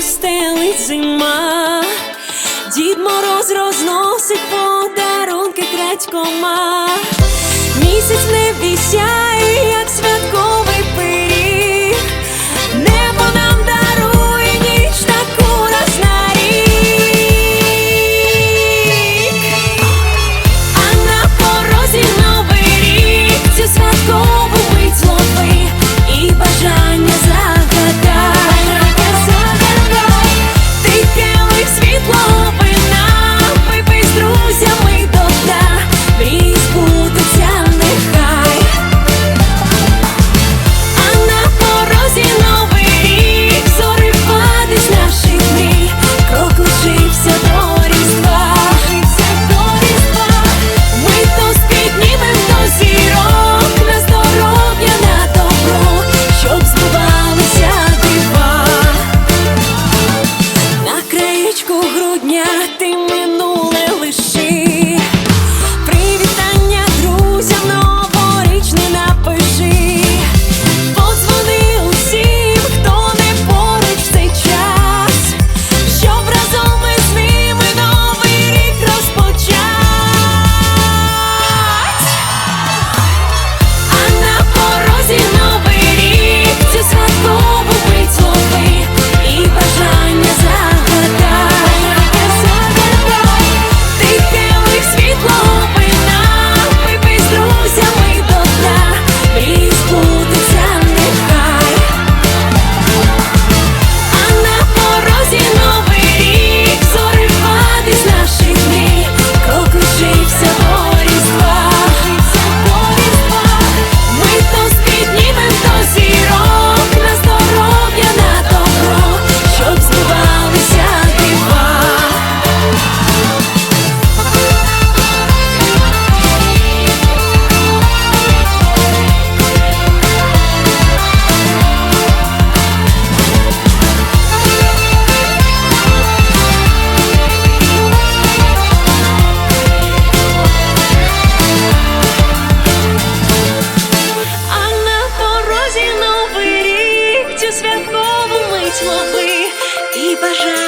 хату стелить зима, дід мороз розносить подарунки крадькома. Місяць не грудня ти минув. бажаю.